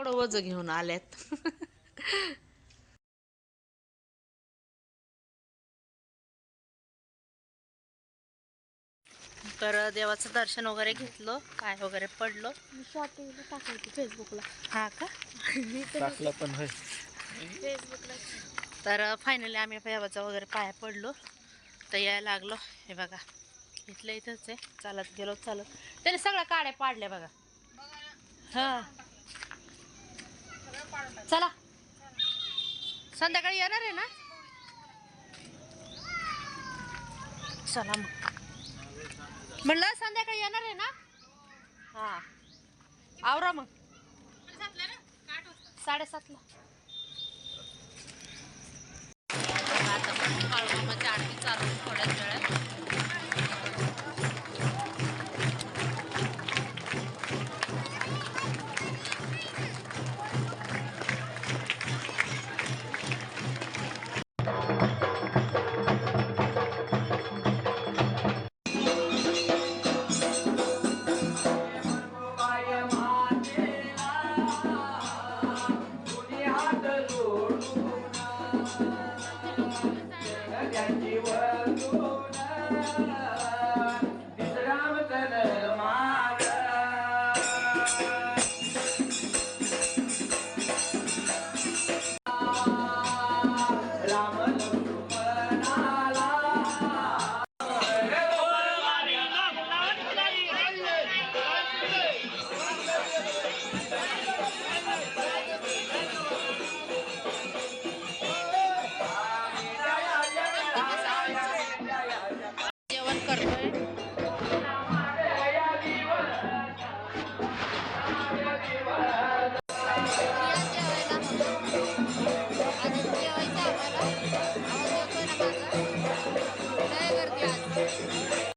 थोडं वज घेऊन आल्यात. तर देवाचं दर्शन वगैरे घेतलं काय वगैरे पडलं. टाकायची फेसबुकला हा का? टाकला पण होय. फेसबुकला तर फायनली आम्ही देवाचा वगैरे पाया पडलो. तर यायला लागलो. हे बघा इथलं इथंच आहे. चालत गेलो चालत. त्याने सगळ्या काड्या पाडल्या बघा. हा. चला. संध्याकाळी येणार आहे ना? चला मग. म्हणलं संध्याकाळी येणार आहे ना? हा. आवरा मग. साडेसातला. आता पण आरती चालू आहे थोड्याच ಆಟಲು जेवण करतोय. जेवायला आम्हाला. आवाज येतोय ना माझा